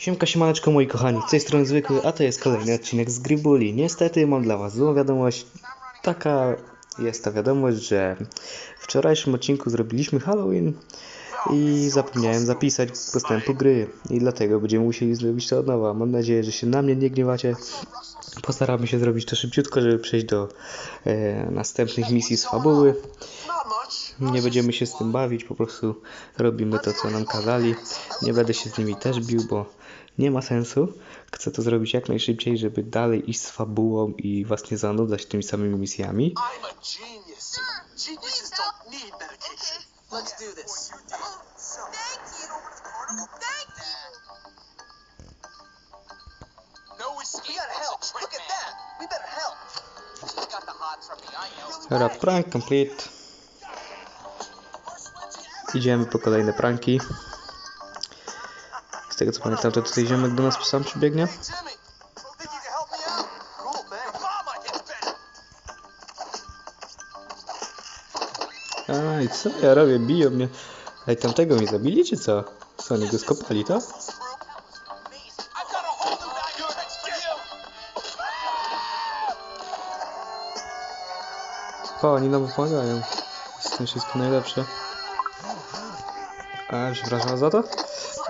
Siemka, siemaneczko moi kochani, z tej strony zwykły, a to jest kolejny odcinek z Gribuli. Niestety mam dla was złą wiadomość. Taka jest ta wiadomość, że w wczorajszym odcinku zrobiliśmy Halloween i zapomniałem zapisać postępu gry. I dlatego będziemy musieli zrobić to od nowa. Mam nadzieję, że się na mnie nie gniewacie. Postaramy się zrobić to szybciutko, żeby przejść do e, następnych misji z fabuły. Nie będziemy się z tym bawić, po prostu robimy to, co nam kazali. Nie będę się z nimi też bił, bo nie ma sensu. Chcę to zrobić jak najszybciej, żeby dalej iść z fabułą i was nie zanudzać tymi samymi misjami. No. Dobra, prank complete. Idziemy po kolejne pranki. Tego co pamiętam, to tutaj ziomek do nas sam przybiegnie. Hey, Jimmy. Think you can help me out? Cool, thanks. Mama, it's better. A i co ja robię? Biją mnie. Ej, tamtego mi zabili, czy co? Co, oni go skopali, to? I've got a whole new backyard that's for you. O, oni nam pomagają. Jest to wszystko najlepsze. A, przepraszam za to.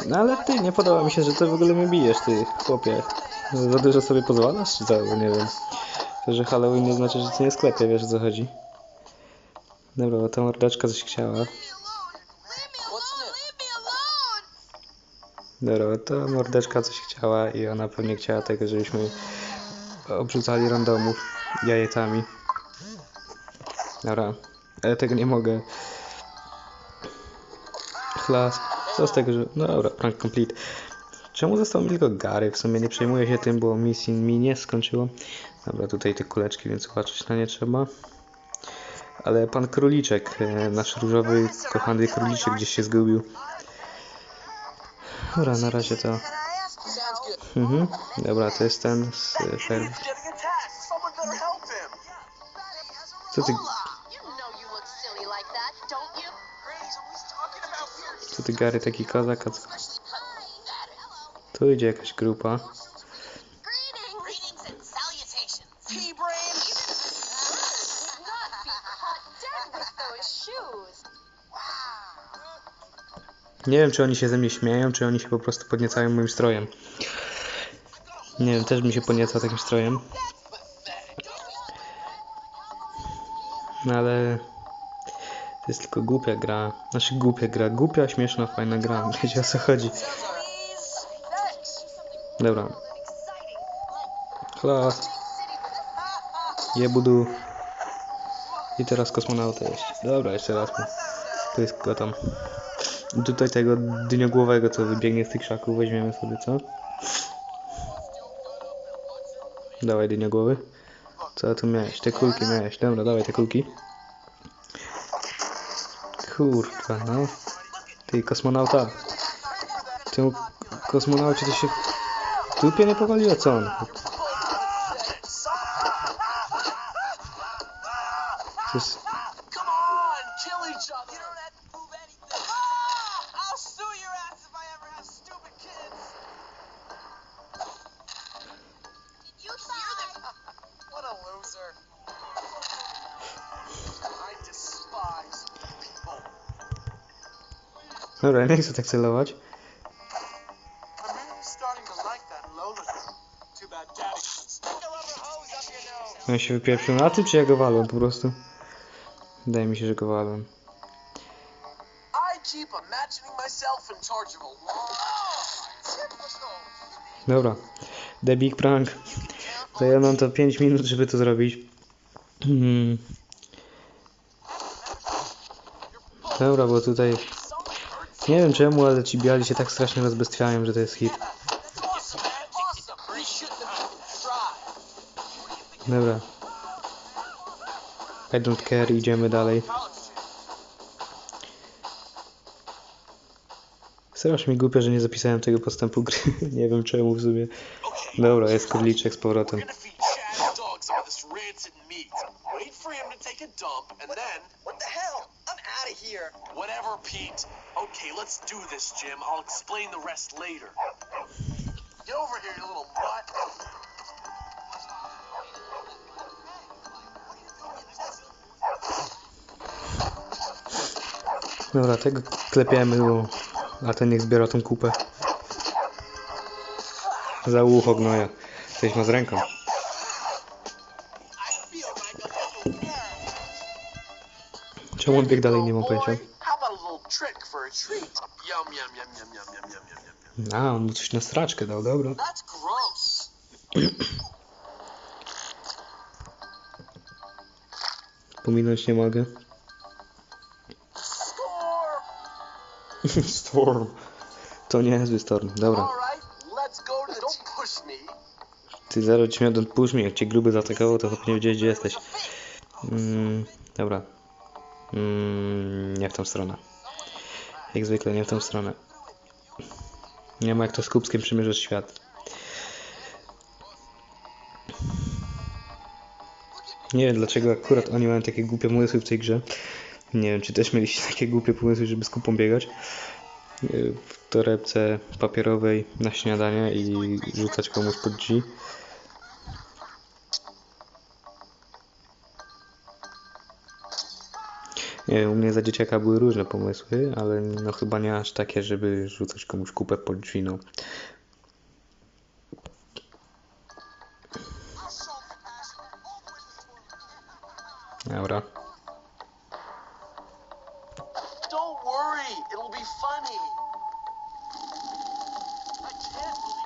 No ale ty, nie podoba mi się, że ty w ogóle mnie bijesz, ty, chłopie. Za dużo sobie pozwalasz, czy co? Bo Nie wiem. To, że Halloween nie znaczy, że ty nie sklepie, wiesz o co chodzi. Dobra, bo ta mordeczka coś chciała. Dobra, ta mordeczka coś chciała i ona pewnie chciała tego, żebyśmy obrzucali randomów jajetami. Dobra, ale tego nie mogę. Chlas, co z tego, że... No dobra, prank complete. Czemu został mi tylko Gary? W sumie nie przejmuję się tym, bo misji mi nie skończyło. Dobra, tutaj te kuleczki, więc uważać na nie trzeba. Ale pan króliczek, e, nasz różowy, kochany króliczek gdzieś się zgubił. Dobra, na razie to... Mhm, dobra, to jest ten z e, ferm. Ty Gary taki kozak. Tu idzie jakaś grupa. Nie wiem, czy oni się ze mnie śmieją, czy oni się po prostu podniecają moim strojem. Nie wiem, też mi się podnieca takim strojem. No ale... To jest tylko głupia gra. Znaczy głupia gra. Głupia, śmieszna, fajna gra. Wiecie o co chodzi. Dobra. Chlas. Jebudu. I teraz kosmonauta jest. Dobra, jeszcze raz. Tu jest go tam. Tutaj tego dyniogłowego, co wybiegnie z tych krzaków, weźmiemy sobie, co? Dawaj dyniogłowy. Co tu miałeś? Te kulki miałeś. Dobra, dawaj te kulki. Kurwa, no. Ty, kosmonauta. Temu kosmonaucie to się w dupie nie powaliło, co on? To jest... Dobra, nie chcę tak celować. On się wypieprzył na tym, czy ja go walłem po prostu? Wydaje mi się, że go long. Dobra. The Big Prank. Ja mam to 5 minut, żeby to zrobić. Hmm. Dobra, bo tutaj... Nie wiem czemu, ale ci biali się tak strasznie rozbestwiają, że to jest hit. Dobra. I don't care, idziemy dalej. Strasznie mi głupio, że nie zapisałem tego postępu gry. nie wiem czemu w sumie. Dobra, jest kurliczek z powrotem. Here. Whatever, Pete. Okay, let's do this, Jim. I'll explain the rest later. Get over here, you little butt. Dobra, tego klepiemy, bo... a ten niech zbiera tą kupę. Za ucho gnoja. Coś ma z ręką. Czemu on dalej, nie mam pojęcia. A, on mu coś na straczkę dał, dobra. Pominąć nie mogę. Storm. To nie jest Storm, dobra. Ty zaraz ci mnie odpuść jak cię gruby zaatakował, to chyba nie wiedziałeś gdzie jesteś. Mm, dobra, Mm, nie w tą stronę. Jak zwykle nie w tą stronę. Nie ma jak to z kubskiem przymierzyć świat. Nie wiem dlaczego akurat oni mają takie głupie pomysły w tej grze. Nie wiem czy też mieliście takie głupie pomysły, żeby z kupą biegać. Yy, W torebce papierowej na śniadanie i rzucać komuś pod drzwi. Nie u mnie za dzieciaka były różne pomysły, ale no chyba nie aż takie, żeby rzucać komuś kupę no. Dobra. Don't worry, it'll be funny. I can't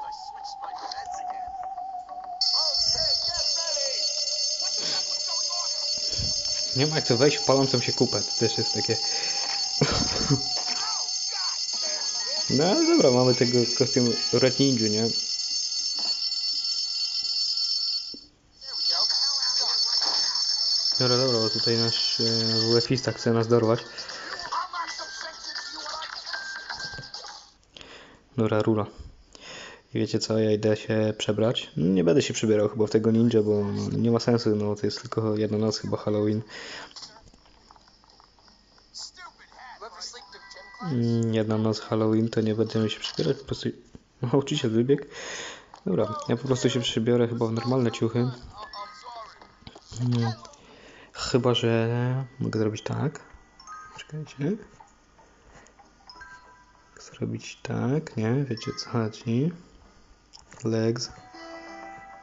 Nie ma jak to wejść w palącą się kupę, to też jest takie... No ale dobra, mamy tego kostium Red Ninja, nie? Dobra, dobra, bo tutaj nasz e, WF-ista chce nas dorwać. Dobra, rura. I wiecie co, ja idę się przebrać. Nie będę się przebierał chyba w tego ninja, bo nie ma sensu, no to jest tylko jedna noc chyba Halloween. Mm, Jedna noc Halloween, to nie będziemy się przebierać, po prostu... Nauczyciel wybiegł. Dobra, ja po prostu się przebiorę chyba w normalne ciuchy. Mm, Chyba, że mogę zrobić tak. Czekajcie. Zrobić tak, nie? Wiecie co chodzi. Legs.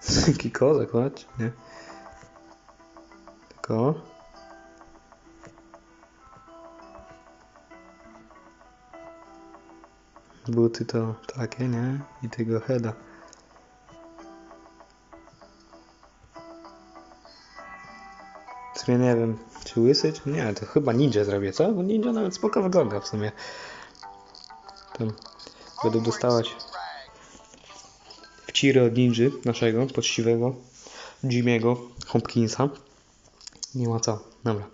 Jaki kozak, patrz, nie? Tylko. Buty to takie, nie? I tego heada. W sumie nie wiem, czy łysy, czy nie, to chyba ninja zrobię, co? Bo ninja nawet spoko wygląda w sumie. Tam będę dostawać wciry od ninży naszego, poczciwego, Jimmy'ego Hopkinsa. Nie ma co, dobra.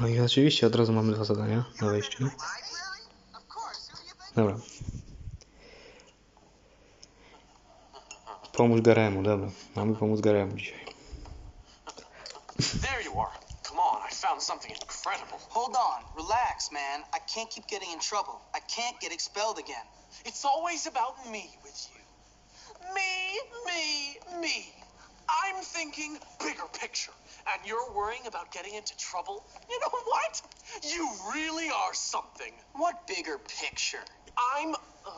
No i oczywiście od razu mamy dwa zadania na wejściu. Dobra. Pomóż Garemu, dobra. Mamy pomóc Garemu dzisiaj. There you are. Come on, I found something incredible. Hold on, relax, man. I can't keep getting in trouble. I can't get expelled again. It's always about me with you. Me, me, me. I'm thinking bigger picture. And you're worrying about getting into trouble? You know what? You really are something. What bigger picture? I'm. Uh,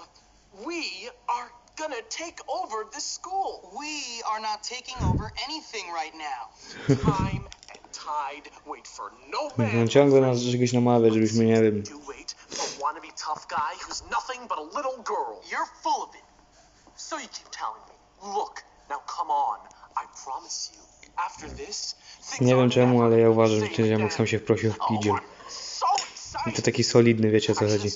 we are gonna take over this school. We are not taking over anything right now. Time Ciągle nas czegoś namawia, żebyśmy nie wiem. Nie wiem czemu, ale ja uważam, że ten ziomek sam się wprosił w pidziel. I to taki solidny, wiecie o co chodzi.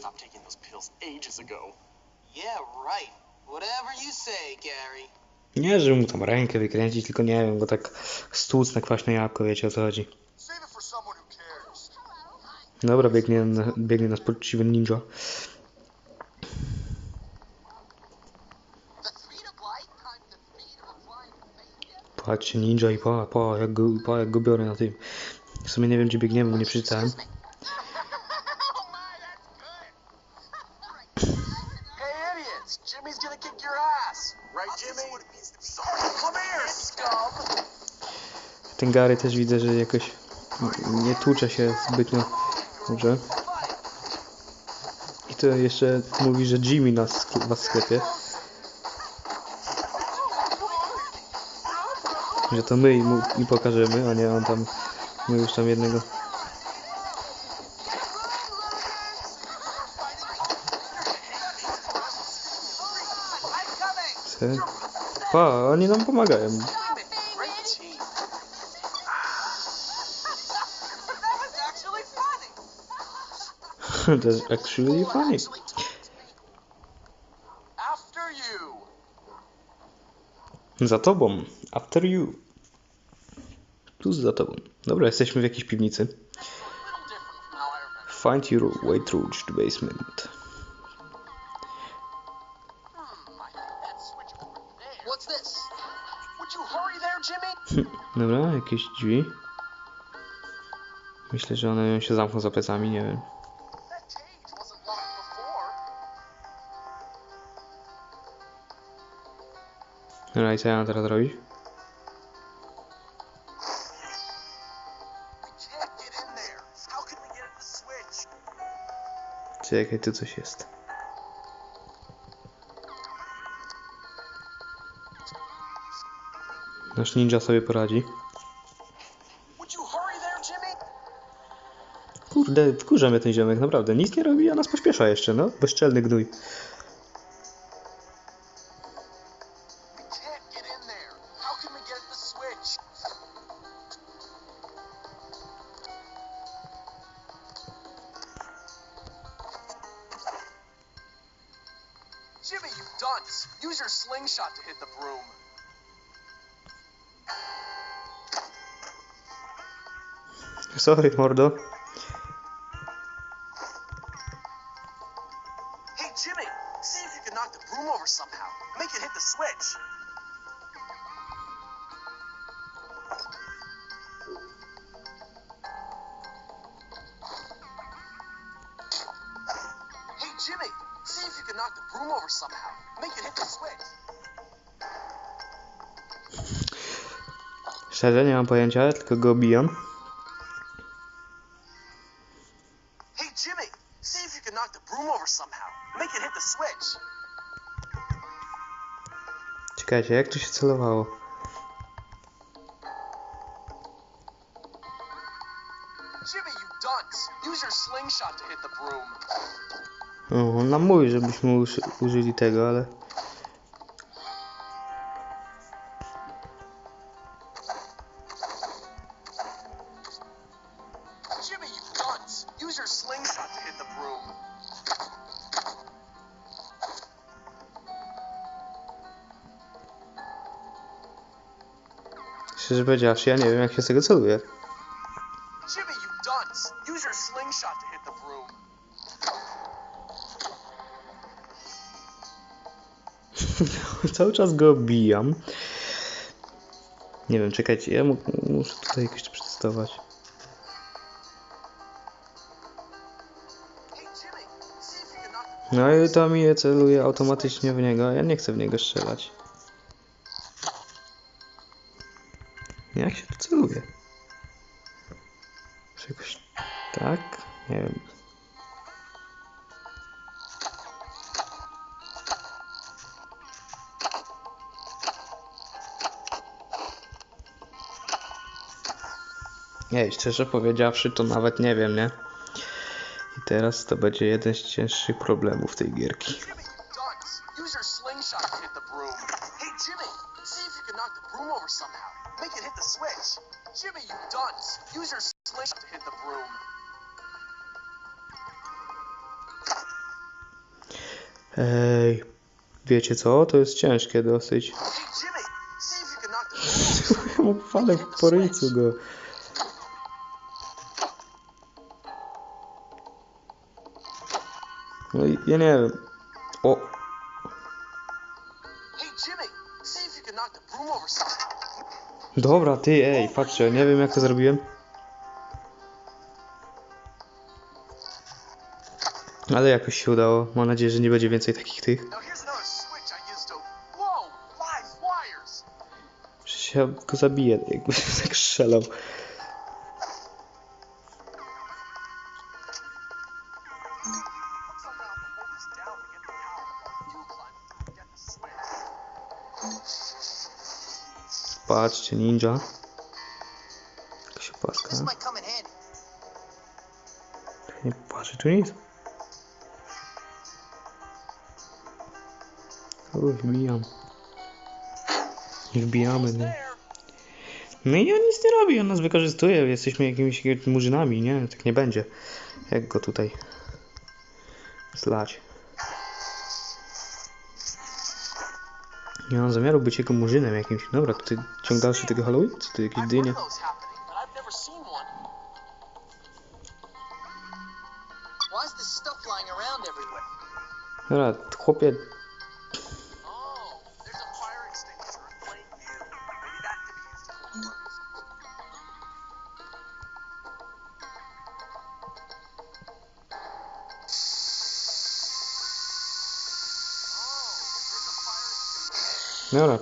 Yeah, right. Whatever you say, Gary. Nie, że mu tam rękę wykręcić, tylko nie wiem, go tak stłuc na kwaśne jabłko, wiecie o co chodzi. Dobra, biegnie, biegnie nas poczciwy ninja. Patrzcie, ninja i pa, pa, jak go, pa, jak go biorę na tym. W sumie nie wiem, gdzie biegniemy, bo nie przeczytałem. Ten Gary też widzę, że jakoś nie tłucze się zbytnio dobrze. I to jeszcze mówi, że Jimmy nas skle- was sklepie. Że to my mu i pokażemy, a nie on tam, my już tam jednego. Pa, oni nam pomagają. That's actually funny. Za tobą. After you. Tuż za tobą. Dobra, jesteśmy w jakiejś piwnicy. Find your way through the basement. Dobra, jakieś drzwi. Myślę, że one się zamkną za plecami, nie wiem. Dobra, i co ja mam teraz robić? Czekaj, tu coś jest. Nasz ninja sobie poradzi. Kurde, wkurza mnie ten ziomek, naprawdę. Nic nie robi, a nas pośpiesza jeszcze, no. Bezczelny gnój. Dunce! Use your slingshot to hit the broom. Sorry, mordo. Szczerze, nie mam pojęcia, tylko go obijam. Hey, Jimmy, see if you can knock the broom over somehow. Make it hit the switch. Czekajcie, jak to się celowało? Jimmy, you dunce. Use your slingshot to hit the broom. O, on nam mówi, żebyśmy uży użyli tego, ale... Szczerze powiedziawszy, ja nie wiem, jak się z tego celuje. Cały czas go obijam. Nie wiem, czekajcie, ja mu muszę tutaj jakoś to przetestować. No i to mi celuje automatycznie w niego, ja nie chcę w niego strzelać. Jak się to celuje? Czy jakoś tak? Nie wiem. Nie, szczerze powiedziawszy, to nawet nie wiem, nie? I teraz to będzie jeden z cięższych problemów tej gierki. Wiecie co? To jest ciężkie dosyć. Mu palę w poryjcu go. No i ja nie wiem. O, dobra, ty, ej, patrzcie, nie wiem jak to zrobiłem. Ale jakoś się udało. Mam nadzieję, że nie będzie więcej takich tych. Ja go zabiję, jakby tak strzelał. Patrzcie, ninja. Jakaś opaska. Nie patrzę tu nic. O, wbijam. Wbijamy, no. No i on nic nie robi, on nas wykorzystuje, jesteśmy jakimiś murzynami, nie? Tak nie będzie. Jak go tutaj zlać. Nie mam zamiaru być jego murzynem jakimś. Dobra, tutaj ciąg dalszy tego Halloween? Czy to jakieś dynie? heard those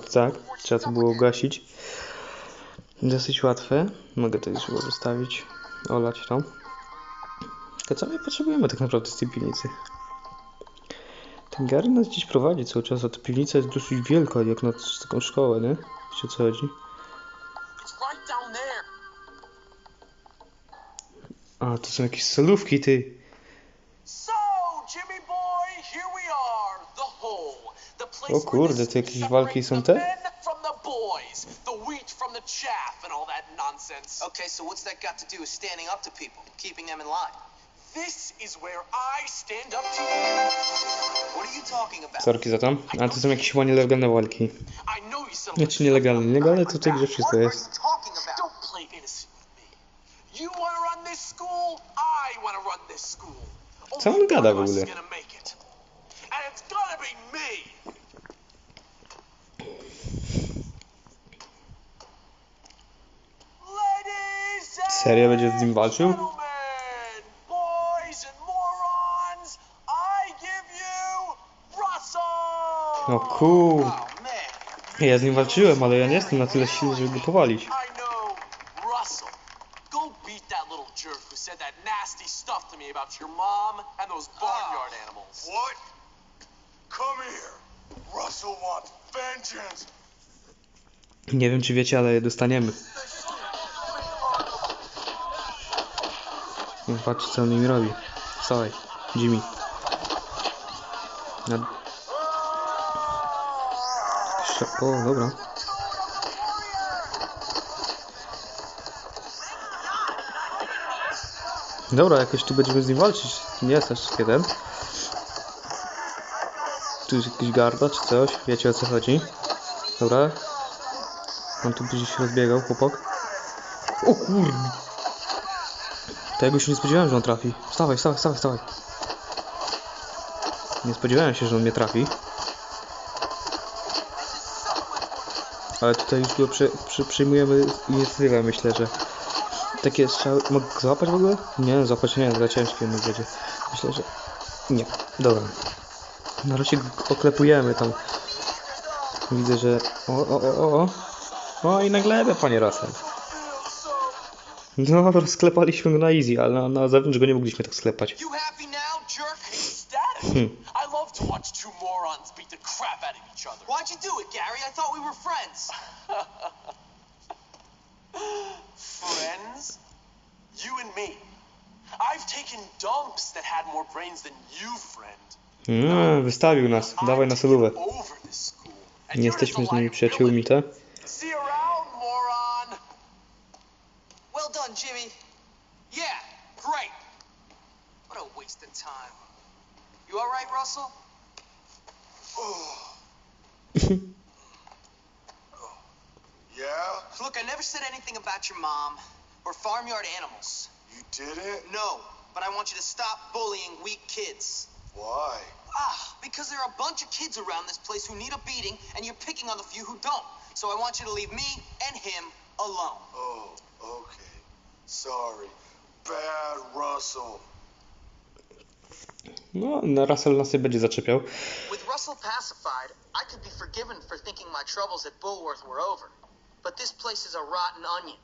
tak, trzeba to było gasić. Dosyć łatwe. Mogę to już zostawić, olać to. Tylko co my potrzebujemy tak naprawdę z tej piwnicy? Ten Gary nas gdzieś prowadzi cały czas, a ta piwnica jest dosyć wielka, jak na taką szkołę, nie? Wiecie o co chodzi? A, to są jakieś solówki, ty. So, Jimmy boy, here we are, the hole. The place O kurde, to jakieś walki są te? Okay, so what's that got to do with standing up to people, keeping them in line? This is where I stand up to. What are you talking about? Sorki za to. A to są jakieś chyba nielegalne walki. Znaczy nielegalne, nielegalne to w tej grze What wszystko jest. you talking about? Don't play innocent with me. You want to run this school? I want to run this school. Co on Only gada one w of us ogóle? is gonna make it. And it's gonna be me. Ladies and Serio będzie z nim walczył? No cool. Ja z nim walczyłem, ale ja nie jestem na tyle silny, żeby go powalić. Said that nasty stuff to me about your mom and those barnyard animals. What? Come here. Russell wants vengeance. Nie wiem czy wiecie, ale je dostaniemy. No, patrzcie co on im robi. Słuchaj, Jimmy. Na... O, dobra. Dobra, jakoś tu będziemy z nim walczyć. Nie jest aż jeden. Tu jest jakiś garda czy coś. Wiecie o co chodzi. Dobra. On tu będzie się rozbiegał, chłopak. O kurde. Tego się nie spodziewałem, że on trafi. Wstawaj, wstawaj, wstawaj, wstawaj. Nie spodziewałem się, że on mnie trafi. Ale tutaj już go prze, przy, przyjmujemy inicjatywę, myślę, że... Takie strzały... Mogę złapać w ogóle? Nie, złapać nie, za ciężkie mi będzie. Myślę, że... Nie, dobra. Na razie oklepujemy tam. Widzę, że... O, o, o, o. O i na glebę, panie Russell. No, sklepaliśmy go na easy, ale na, na zewnątrz go nie mogliśmy tak sklepać. Hmm. I love to watch two morons beat the crap out of each other. Why'd you do it, Gary? I thought we were friends. Friends? You and me. I've taken dumps that had more brains than you, friend. No, wystawił nas. Dawaj na solówę. Nie jesteśmy z nimi przyjaciółmi, tak? You all right, Russell? Yeah? Look, I never said anything about your mom or farmyard animals. You didn't? No, but I want you to stop bullying weak kids. Why? Ah, because there are a bunch of kids around this place who need a beating, and you're picking on the few who don't. So I want you to leave me and him alone. Oh, okay. Sorry. Bad Russell. No, Russell nas nie będzie zaczepiał. With Russell pacified, I could be forgiven for thinking my troubles at Bullworth were over. but this place is a rotten onion.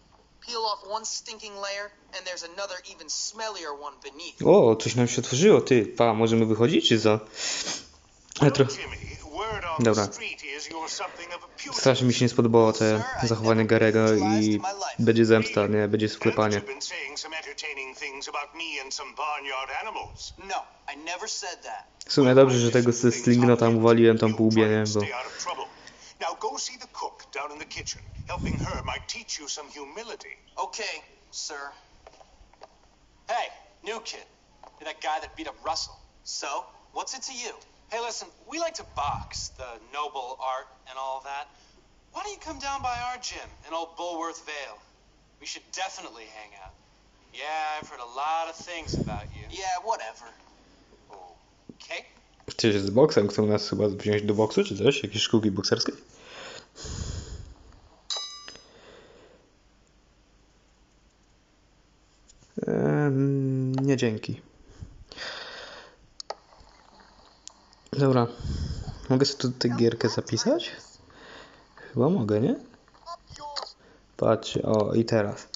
Peel off one stinking layer, and there's another even smellier one beneath. O, coś nam się otworzyło, ty. Pa, możemy wychodzić, czy co? Ale tro... Jimmy, word on Dobra. Strasznie mi się nie spodobało te zachowanie Garego i będzie zemsta, nie? Będzie sklepanie. No. W sumie dobrze, że tego ze Slingno tam uwaliłem tam po łbie, nie? Bo. Now go see the cook down in the kitchen. Helping her might teach you some humility. Okay, sir. Hey, new kid. You're that guy that beat up Russell. So, what's it to you? Hey, listen, we like to box, the noble art and all that. Why don't you come down by our gym in old Bullworth Vale? We should definitely hang out. Yeah, I've heard a lot of things about you. Yeah, whatever. Okay? Czy z boksem chcą nas chyba wziąć do boksu, czy coś? Jakieś szkółki bokserskie? Ehm, nie dzięki. Dobra. Mogę sobie tu tę gierkę zapisać? Chyba mogę, nie? Patrzcie, o i teraz.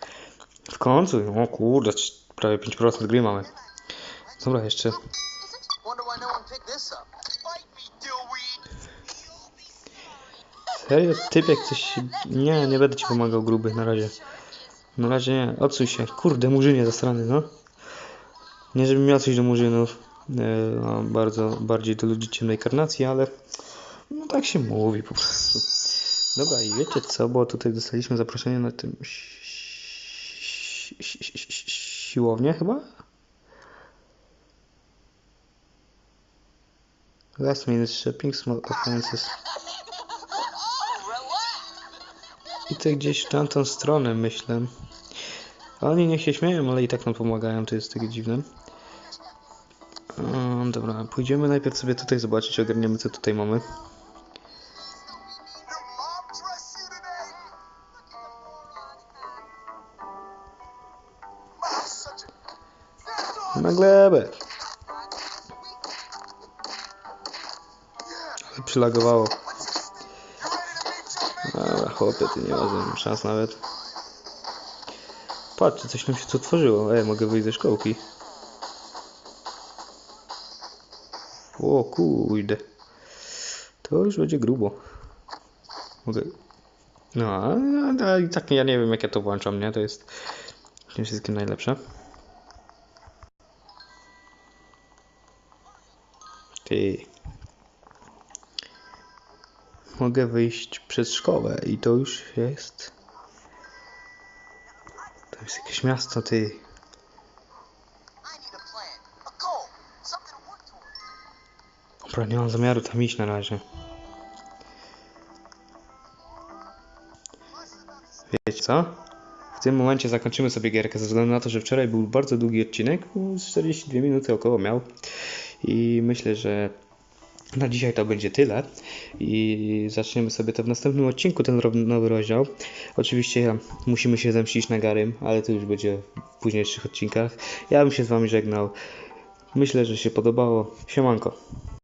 W końcu, o kurde, prawie 5% gry mamy. Dobra, jeszcze! Serio? Typ jak coś... Nie, nie będę ci pomagał gruby, na razie. Na razie nie, odsuń się. Kurde, murzynie zasrany, no. Nie żebym miał coś do murzynów. E, mam bardzo, bardziej do ludzi ciemnej karnacji, ale... No tak się mówi po prostu. Dobra, i wiecie co, bo tutaj dostaliśmy zaproszenie na tym... si- si- si- si- Siłownię chyba? Last minute shipping, small appliances. I to gdzieś w tamtą stronę, myślę. Oni niech się śmieją, ale i tak nam pomagają, to jest takie dziwne. Dobra, pójdziemy najpierw sobie tutaj zobaczyć, ogarniemy co tutaj mamy. Na glebę! Ale przylagowało. Dobra, chłopie, ty nie ma szans nawet. Patrzcie, coś nam się tu otworzyło. Ej, mogę wyjść ze szkołki. O kurde. To już będzie grubo. Mogę... No, a, a, i tak ja nie wiem jak ja to włączam, nie? To jest tym wszystkim najlepsze. Ty. Mogę wyjść przez szkołę i to już jest... To jest jakieś miasto, ty. Dobra, nie mam zamiaru tam iść na razie. Wiecie co? W tym momencie zakończymy sobie gierkę ze względu na to, że wczoraj był bardzo długi odcinek, no, z 42 minuty około miał i myślę, że na dzisiaj to będzie tyle i zaczniemy sobie to w następnym odcinku, ten nowy rozdział. Oczywiście musimy się zemścić na Garym, ale to już będzie w późniejszych odcinkach. Ja bym się z Wami żegnał. Myślę, że się podobało. Siemanko.